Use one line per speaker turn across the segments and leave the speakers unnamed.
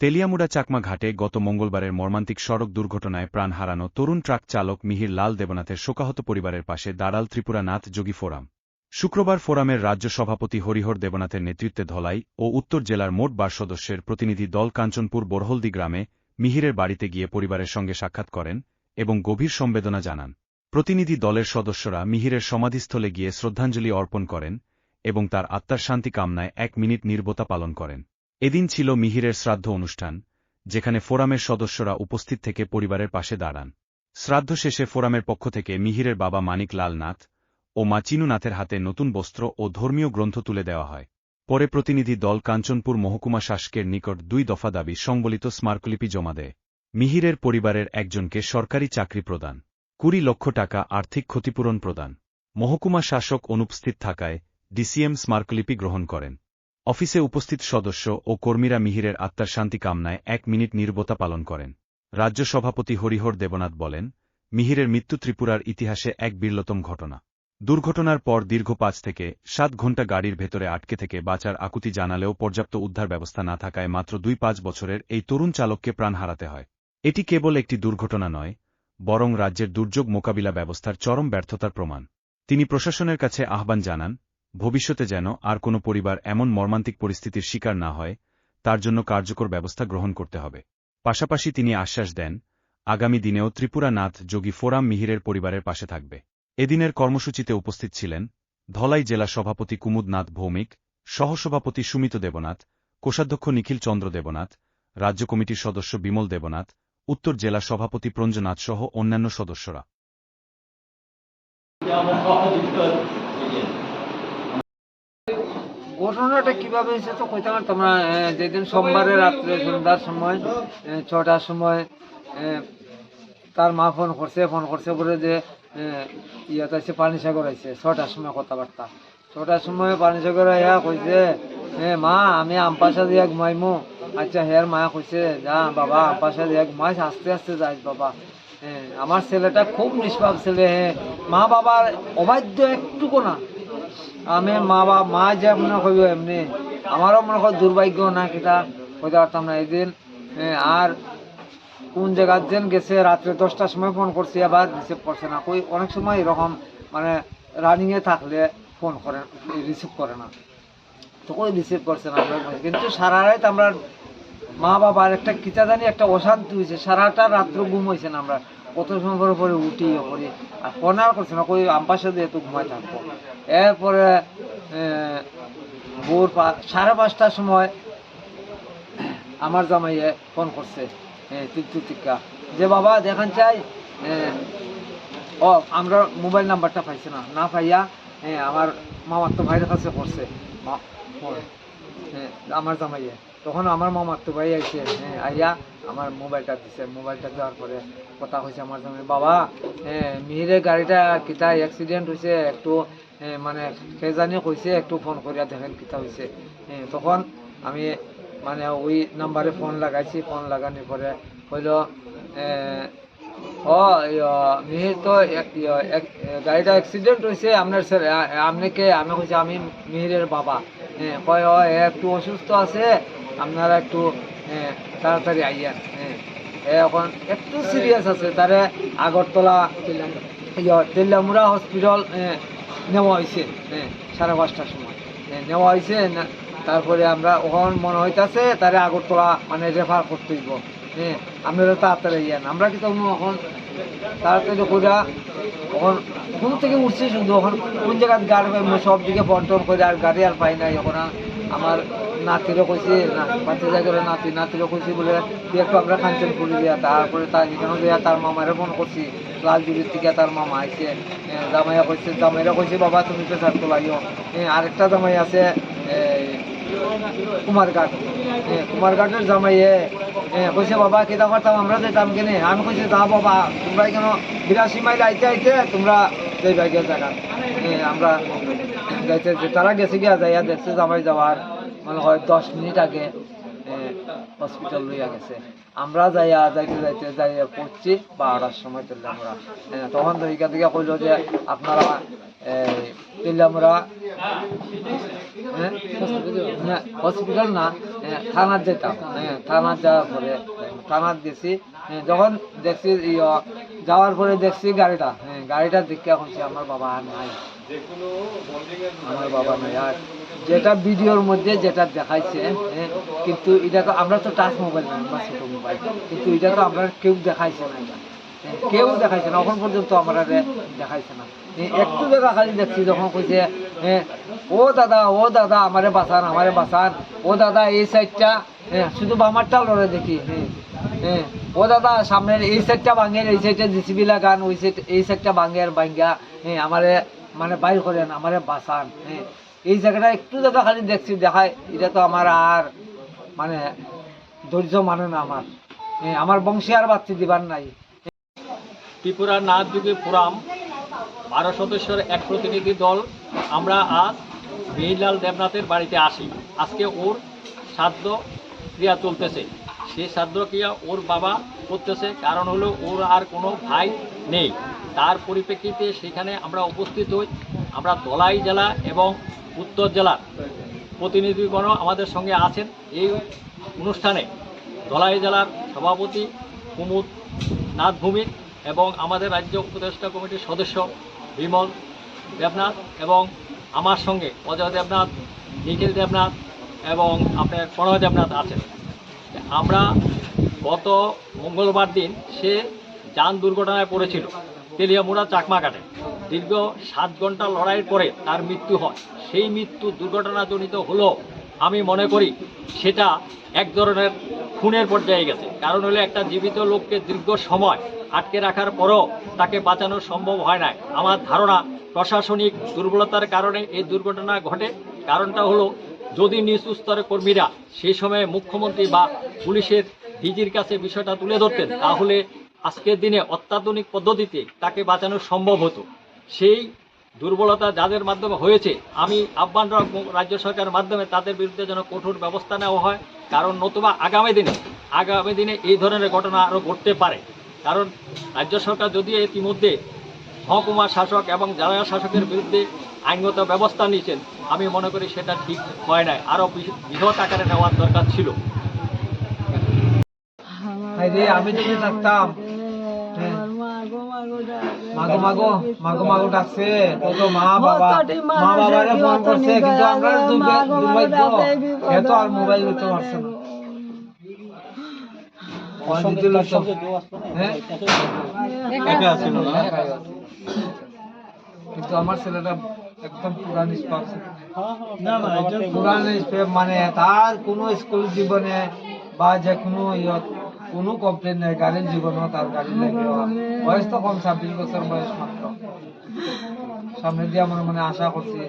তেলিয়ামুড়া চাকমা ঘাটে গত মঙ্গলবারের মর্মান্তিক সড়ক দুর্ঘটনায় প্রাণ হারানো তরুণ ট্রাক চালক মিহির লাল দেবনাথের শোকাহত পরিবারের পাশে দাঁড়াল ত্রিপুরা নাথ যোগী ফোরাম। শুক্রবার ফোরামের রাজ্য সভাপতি হরিহর দেবনাথের নেতৃত্বে ধলাই ও উত্তর জেলার মোট বার সদস্যের প্রতিনিধি দল কাঞ্চনপুর বরহলদি গ্রামে মিহিরের বাড়িতে গিয়ে পরিবারের সঙ্গে সাক্ষাৎ করেন এবং গভীর সম্বেদনা জানান। প্রতিনিধি দলের সদস্যরা মিহিরের সমাধিস্থলে গিয়ে শ্রদ্ধাঞ্জলি অর্পণ করেন এবং তার আত্মার শান্তি কামনায় এক মিনিট নির্বতা পালন করেন। এদিন ছিল মিহিরের শ্রাদ্ধ অনুষ্ঠান, যেখানে ফোরামের সদস্যরা উপস্থিত থেকে পরিবারের পাশে দাঁড়ান। শ্রাদ্ধ শেষে ফোরামের পক্ষ থেকে মিহিরের বাবা মানিক লাল নাথ ও মা চিনু নাথের হাতে নতুন বস্ত্র ও ধর্মীয় গ্রন্থ তুলে দেওয়া হয়। পরে প্রতিনিধি দল কাঞ্চনপুর মহকুমা শাসকের নিকট দুই দফা দাবি সংবলিত স্মারকলিপি জমা দেয়। মিহিরের পরিবারের একজনকে সরকারি চাকরি প্রদান, কুড়ি লক্ষ টাকা আর্থিক ক্ষতিপূরণ প্রদান। মহকুমা শাসক অনুপস্থিত থাকায় ডিসিএম স্মারকলিপি গ্রহণ করেন। অফিসে উপস্থিত সদস্য ও কর্মীরা মিহিরের আত্মার শান্তি কামনায় এক মিনিট নির্বতা পালন করেন। রাজ্য সভাপতি হরিহর দেবনাথ বলেন, মিহিরের মৃত্যু ত্রিপুরার ইতিহাসে এক বিরলতম ঘটনা। দুর্ঘটনার পর দীর্ঘ পাঁচ থেকে সাত ঘণ্টা গাড়ির ভেতরে আটকে থেকে বাঁচার আকুতি জানালেও পর্যাপ্ত উদ্ধার ব্যবস্থা না থাকায় মাত্র দুই পাঁচ বছরের এই তরুণ চালককে প্রাণ হারাতে হয়। এটি কেবল একটি দুর্ঘটনা নয়, বরং রাজ্যের দুর্যোগ মোকাবিলা ব্যবস্থার চরম ব্যর্থতার প্রমাণ। তিনি প্রশাসনের কাছে আহ্বান জানান ভবিষ্যতে যেন আর কোনো পরিবার এমন মর্মান্তিক পরিস্থিতির শিকার না হয়, তার জন্য কার্যকর ব্যবস্থা গ্রহণ করতে হবে। পাশাপাশি তিনি আশ্বাস দেন, আগামী দিনেও ত্রিপুরা নাথ যোগী ফোরাম মিহিরের পরিবারের পাশে থাকবে। এদিনের কর্মসূচিতে উপস্থিত ছিলেন ধলাই জেলা সভাপতি কুমুদ নাথ ভৌমিক, সহসভাপতি সুমিত দেবনাথ, কোষাধ্যক্ষ নিখিল চন্দ্র দেবনাথ, রাজ্য কমিটির সদস্য বিমল দেবনাথ, উত্তর জেলা সভাপতি প্রঞ্জনাথ সহ অন্যান্য সদস্যরা।
ঘটনাটা কীভাবে হয়েছে তো কইতে পারতাম তোমরা যেদিন সোমবারে রাত্রে সন্ধ্যার সময় ছটার সময় তার মা ফোন করছে ফোন করছে বলে যে ইয়াতে আছে পানি সাগর আছে ছটার সময় কথাবার্তা। ছটার সময় পানি সাগর ইয়া কইছে হ্যাঁ মা, আমি আমপাশা দিয়ে ঘুমাইমু। আচ্ছা হের মা কইছে, যা, বাবা আমপাশা দিয়ে ঘুমাইস, আস্তে আস্তে যাইস, বাবা। হ্যাঁ আমার ছেলেটা খুব নিষ্পাপ ছেলে হ্যাঁ মা বাবার অবাধ্য একটুকু না। আমি মা বা মা যে মনে করিব এমনি। আমারও মনে কর দুর্ভাগ্য না কিতা, কইতে পারতাম না এদিন। আর কোন জায়গার যেন গেছে, রাত্রে দশটার সময় ফোন করছি, আবার রিসিভ করছে না। কই, অনেক সময় এরকম মানে রানিংয়ে থাকলে ফোন করে রিসিভ করে না। তো কই রিসিভ করছে না কিন্তু সারা রাত আমরা মা বাবার একটা কিতা জানি, একটা অশান্তি হয়েছে সারাটা রাত্র ঘুম হয়েছে না আমরা। কত সময় পরে পরে উঠি করি। আর ফোন আর করছে না, কই আমপাশে দিয়ে তো ঘুমাই থাকব। এরপরে ভোর সাড়ে পাঁচটার সময় আমার জামাইয়ে ফোন করছে তিকা যে বাবা দেখান চাই ও, আমরা মোবাইল নাম্বারটা পাইছি না না পাইয়া আমার মামার তো ভাইয়ের কাছে ফোন। আমার জামাইয়ে, তখন আমার মামার তো ভাই আইছে হ্যাঁ আইয়া আমার মোবাইলটা দিছে মোবাইলটা দেওয়ার পরে কথা হয়েছে আমার জামাই বাবা হ্যাঁ মিহিরের গাড়িটা কিতা অ্যাক্সিডেন্ট হয়েছে একটু মানে কে জানি কইছে একটু ফোন করিয়া দেখেন কিতা হয়েছে হ্যাঁ তখন আমি মানে ওই নাম্বারে ফোন লাগাইছি ফোন লাগানোর পরে হইল ও মিহির তো গাড়িটা অ্যাক্সিডেন্ট হয়েছে আপনার স্যার আপনি কে, আমি কইছি আমি মিহিরের বাবা। হ্যাঁ কয় ও একটু অসুস্থ আছে, আপনারা একটু তাড়াতাড়ি আইয়ান। হ্যাঁ এখন একটু সিরিয়াস আছে তারে আগরতলা তেলিয়ামুড়া হসপিটাল নেওয়া হয়েছে হ্যাঁ সাড়ে পাঁচটার সময়। হ্যাঁ, নেওয়া হয়েছে তারপরে আমরা ওখান মনে হইতেছে তারে আগরতলা মানে রেফার করতে দিব হ্যাঁ আপনারা তাড়াতাড়ি ইয়ান আমরা কি তখন এখন তাড়াতাড়ি করে এখন ঘুম থেকে উঠছি শুধু এখন কোন জায়গায় গাড়ি সব দিকে বন্টন করে আর গাড়ি আর পাই নাই এখন আমার নাতিরও কইছি না পাঁচে জায়গায় নাতি নাতিরও কইছি বলে তুই একটু আমরা কাঞ্চন করি দিয়া। তারপরে তার এখানেও দিয়া তার মামারে ফোন করছি। লালজুরির থেকে তার মামা আইছে। জামাইয়া কইছে জামাইরা কইছে বাবা তুমি প্রেসার তোলাইও এ, আরেকটা জামাই আছে কুমারঘাট। কুমারঘাটের জামাইয়ে কইছে বাবা কেটা পারতাম আমরা যেতাম কেনে? আমি কইছি যা বাবা তোমরা কেন বিরাশি মাইল আইতে আইতে তোমরা যাইবা গিয়া জায়গা। আমরা যে তারা গেছে গিয়া যাইয়া দেখছে জামাই যাওয়ার মানে হয় দশ মিনিট আগে হসপিটাল লইয়া গেছে আমরা যাইয়া যাইতে যাইতে যাইয়া পড়ছি, বারোটার সময় চললে আমরা তখন এখান থেকে কইলো যে আপনারা হ্যাঁ? হসপিটাল না থানার যেতাম হ্যাঁ থানার যাওয়ার পরে থানার গেছি যখন দেখছি যাওয়ার পরে দেখছি গাড়িটা। হ্যাঁ গাড়িটা দেখে এখন আমার বাবা আর নাই। আমার বাবা নাই। আর যেটা ভিডিওর মধ্যে যেটা দেখাইছে হ্যাঁ, কিন্তু এটা তো আমরা তো টাচ মোবাইল না আমরা ছোট মোবাইল কিন্তু এটা তো আমরা কেউ দেখাইছে না এটা। হ্যাঁ, কেউ দেখাইছে না এখন পর্যন্ত আমরা দেখাইছে না। হ্যাঁ, একটু দেখা খালি দেখছি যখন কইছে হ্যাঁ ও দাদা ও দাদা আমারে বাঁচান আমারে বাঁচান। ও দাদা এই সাইডটা হ্যাঁ শুধু বামারটা লড়ে দেখি হ্যাঁ হ্যাঁ ও দাদা, সামনের এই সাইডটা ভাঙেন এই সাইডটা জিসিবি লাগান, ওই সাইড এই সাইডটা ভাঙেন ভাঙ্গা। হ্যাঁ আমারে মানে বাইর করেন, আমারে বাঁচান হ্যাঁ এই জায়গাটা একটু জায়গা খালি দেখছি দেখায় এটা তো আমার আর মানে ধৈর্য মানে না আমার। হ্যাঁ আমার বংশে আর বাচ্চা দিবার নাই।
ত্রিপুরা নাথ যুগে ফোরাম বারো সদস্যের এক প্রতিনিধি দল, আমরা আজ মেহিলাল দেবনাথের বাড়িতে আসি। আজকে ওর শ্রাদ্ধ ক্রিয়া চলতেছে। সেই শ্রাদ্ধ ক্রিয়া ওর বাবা করতেছে। কারণ হলো ওর আর কোনো ভাই নেই। তার পরিপ্রেক্ষিতে সেখানে আমরা উপস্থিত হই। আমরা দলাই জেলা এবং উত্তর জেলার প্রতিনিধিগণও আমাদের সঙ্গে আছেন। এই অনুষ্ঠানে ধলাই জেলার সভাপতি কুমুদ নাথ এবং আমাদের রাজ্য উপদেষ্টা কমিটির সদস্য বিমল দেবনাথ এবং আমার সঙ্গে অজয় দেবনাথ, নিখিল দেবনাথ এবং আপনার প্রণয় দেবনাথ আছেন। আমরা গত মঙ্গলবার দিন সে যান দুর্ঘটনায় পড়েছিল, তেলিয়ামুড়া চাকমাঘাটে। দীর্ঘ সাত ঘণ্টা লড়াইয়ের পরে তার মৃত্যু হয়। সেই মৃত্যু দুর্ঘটনাজনিত হলো আমি মনে করি সেটা এক ধরনের খুনের পর্যায়ে গেছে। কারণ হলো একটা জীবিত লোককে দীর্ঘ সময় আটকে রাখার পরও তাকে বাঁচানো সম্ভব হয় না আমার ধারণা প্রশাসনিক দুর্বলতার কারণে এই দুর্ঘটনা ঘটে। কারণটা হলো যদি নিচু স্তরের কর্মীরা সেই সময়ে মুখ্যমন্ত্রী বা পুলিশের ডিজির কাছে বিষয়টা তুলে ধরতেন, তাহলে আজকের দিনে অত্যাধুনিক পদ্ধতিতে তাকে বাঁচানো সম্ভব হতো। সেই দুর্বলতা যাদের মাধ্যমে হয়েছে, আমি আহ্বান রাজ্য সরকারের মাধ্যমে তাদের বিরুদ্ধে যেন কঠোর ব্যবস্থা নেওয়া হয়, কারণ নতুবা আগামী দিনে আগামী দিনে এই ধরনের ঘটনা আরও ঘটতে পারে। কারণ রাজ্য সরকার যদিও ইতিমধ্যে মহকুমা শাসক এবং জেলা শাসকের বিরুদ্ধে আইনগত ব্যবস্থা নিয়েছেন। আমি মনে করি সেটা ঠিক হয় নাই। আরও বৃহৎ আকারে নেওয়ার দরকার ছিল।
আমি যদি থাকতাম। মোবাইল করতে পারছে না ফোন দিতে লাগতো। হ্যাঁ? একাই আছে। কিন্তু আমার ছেলেটা একদম পুরান পুরান। মানে তার কোনো স্কুল জীবনে বা যে কোনো ইয়ত কোনো কমপ্লেন নাই গাড়ির জীবনও তার গাড়ি লাগে বয়স তো কম, ছাব্বিশ বছর বয়স মাত্র। সামনে দিয়ে আমার মানে আশা করছি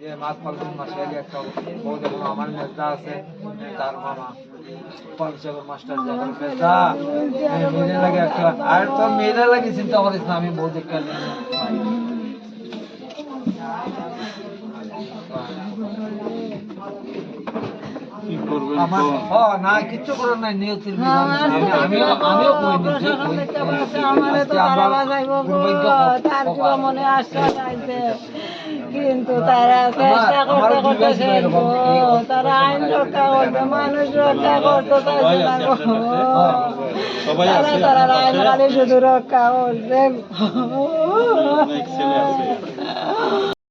যে মাঘ ফাল্গুন মাসে আগে একটা বউ দেখুন আমার মেজদা আছে তার মামা। মাস্টার যখন মেয়েদের লাগে একটা আর তো মেয়েদের লাগে চিন্তা করিস না, আমি বউ দেখতে আমার হ না কিচ্ছু করার নাই নিয়তির আমি আমিও আমিও কই নিচ্ছি আজকে আমরা দুর্ভাগ্য
মনে কিন্তু তারা চেষ্টা করতে করতে তারা আইন রক্ষা করতে মানুষ রক্ষা করতে চাইছে না তারা তারা আইন খালি শুধু রক্ষা করছে